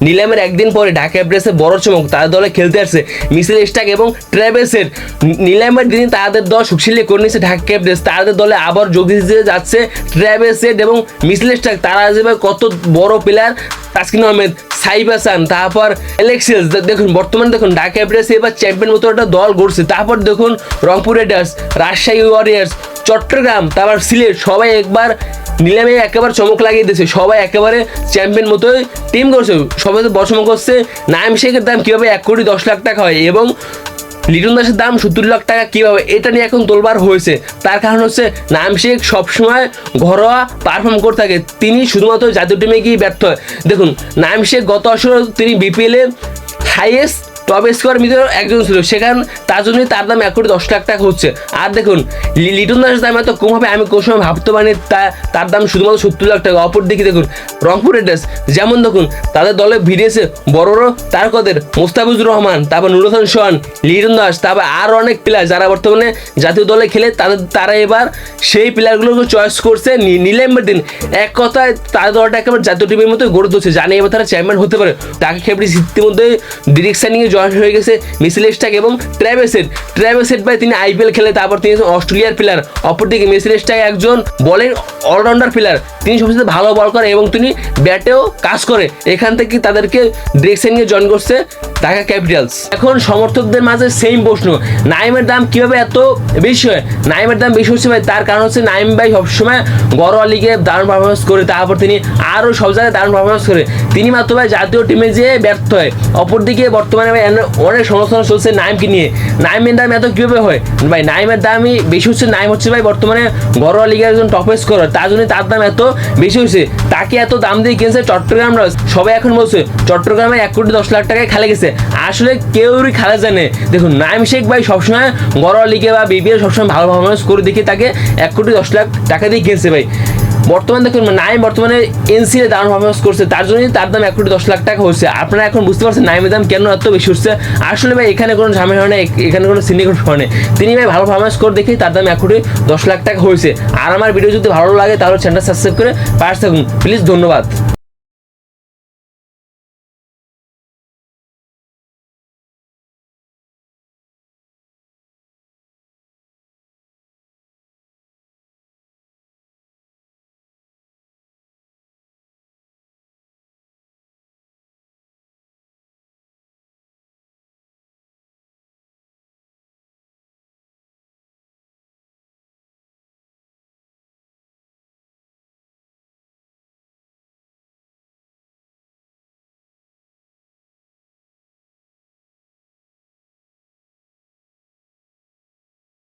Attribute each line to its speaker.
Speaker 1: নিলামের একদিন পরে ঢাকা ব্রেসে বড় চমক, তাদের দলে খেলতে আসছে মিসেল স্টাক এবং ট্রেভেসের নিলামের দিন তাদের দল সুশীলে করে নিয়েছে ঢাকা এভারেস্ট তাদের দলে আবার যোগ দিতে যাচ্ছে ট্রেভেসের এবং মিসেল স্টাক। তারা আসবে কত বড় প্লেয়ার তাসকিন আহমেদ সাইব হাসান তারপর এলেক্সিয়াস দেখুন, বর্তমানে দেখুন, ঢাকা এভারেস্ট এবার চ্যাম্পিয়ন মতো একটা দল গড়ছে। তারপর দেখুন, রংপুর রাইডার্স রাজশাহী ওয়ারিয়ার্স চট্টগ্রাম, তারপর সিলেট, সবাই একবার নিলামে একেবারে চমক লাগিয়ে দিয়েছে। সবাই একেবারে চ্যাম্পিয়ন মতোই টিম করছে সবাই তো বড় করছে। নাইম শেখের দাম কীভাবে এক কোটি দশ লাখ টাকা হয়? এবং লিটন দাসের দাম সত্তর লাখ টাকা কীভাবে? এটা নিয়ে এখন তোলবার হয়েছে। তার কারণ হচ্ছে নাম শেখ সবসময় ঘরোয়া পারফর্ম করে থাকে। তিনি শুধুমাত্র জাতীয় টিমে গিয়ে ব্যর্থ হয়। দেখুন, নাম শেখ গত আসরে তিনি বিপিএলে হাইয়েস্ট টপ স্কোয়ার ভিতরে একজন ছিল। সেখান তার জন্যই তার দাম এক কোটি দশ লাখ টাকা হচ্ছে। আর দেখুন লিটন দাসের দাম এত কম হবে, আমি কোনো সময় ভাবতে পারিনি তার দাম শুধুমাত্র সত্তর লাখ টাকা। অপর দিকে দেখুন, রংপুর রেডার্স যেমন দেখুন, তাদের দলে ভিড়িয়েছে বড় বড় তারকদের মোস্তাফিজুর রহমান, তারপর নুর হোসেন সোহান, লিটন দাস, তারপর আরও অনেক প্লেয়ার যারা বর্তমানে জাতীয় দলে খেলে, তাদের তারা এবার সেই প্লেয়ারগুলোকে চয়েস করছে, নি- নিলামের দিন এক কথায় তাদের দলটা একেবারে জাতীয় টিমের মতো গড়ে তুলছে। জানে এবার তারা চ্যাম্পিয়ন হতে পারে। তাকে খেপড়ি ইতিমধ্যে ডিরেক্ট সাইনিংয়ে জয়েন হয়ে গেছে মিসেল স্টাক এবং ট্র্যাভেসেট ট্র্যাভেসেট ভাই তিনি আইপিএল খেলে, তারপর তিনি অস্ট্রেলিয়ার প্লেয়ার অপরদিকে মিসেল স্টাক একজন বলের অলরাউন্ডার প্লেয়ার তিনি সবচেয়ে ভালো বল করে এবং তিনি ব্যাটেও কাজ করে। এখান থেকে তাদেরকে ডিরেক্ট নিয়ে জয়েন করছে ঢাকা ক্যাপিটালস এখন সমর্থকদের মাঝে সেম প্রশ্ন, নাইমের দাম কীভাবে এত বেশি হয়? নাইমের দাম বেশি হচ্ছে ভাই, তার কারণ হচ্ছে নাইম ভাই সবসময় ঘরোয়া লিগে দারুণ পারফরমেন্স করে, তারপর তিনি আরও সব জায়গায় দারুণ পারফরমেন্স করে। তিনি মাত্র ভাই জাতীয় টিমে যেয়ে ব্যর্থ হয়। অপরদিকে বর্তমানে ভাই অনেক সমালোচনা চলছে নাইমকে নিয়ে। নাইমের দাম এত কীভাবে হয়? ভাই, নাইমের দামই বেশি হচ্ছে, নাইম হচ্ছে ভাই বর্তমানে ঘরোয়া লিগের একজন টপ স্কোরার তার জন্য তার দাম এত বেশি হয়েছে। তাকে এত দাম দিয়ে কিনছে চট্টগ্রাম সবাই এখন বলছে, চট্টগ্রামে এক কোটি দশ লাখ টাকায় খেলে গেছে। আসলে কেউই খেলা জানে। দেখুন, নাইম শেখ ভাই সবসময় ঘরোয়া লিগে বা বিবিএল সবসময় ভালো পারফরমেন্স করে দেখি তাকে এক কোটি দশ লাখ টাকা দিয়ে কিনছে ভাই। বর্তমানে দেখুন নাইম বর্তমানে এনসিএ দারুণ পারফরমেন্স করছে, তার জন্যই তার দাম এক কোটি দশ লাখ টাকা হয়েছে। আপনারা এখন বুঝতে পারছেন নাইমের দাম কেন এত বেশি হচ্ছে? আসলে ভাই, এখানে কোনো ঝামেলা হয় না এখানে কোনো সিন্ডিকেট হয় না। তিনি ভাই ভালো পারফরমেন্স করে দেখি তার দাম এক কোটি দশ লাখ টাকা হয়েছে। আর আমার ভিডিও যদি ভালো লাগে, তাহলে চ্যানেলটা সাবস্ক্রাইব করে পাশে থাকুন। প্লিজ ধন্যবাদ।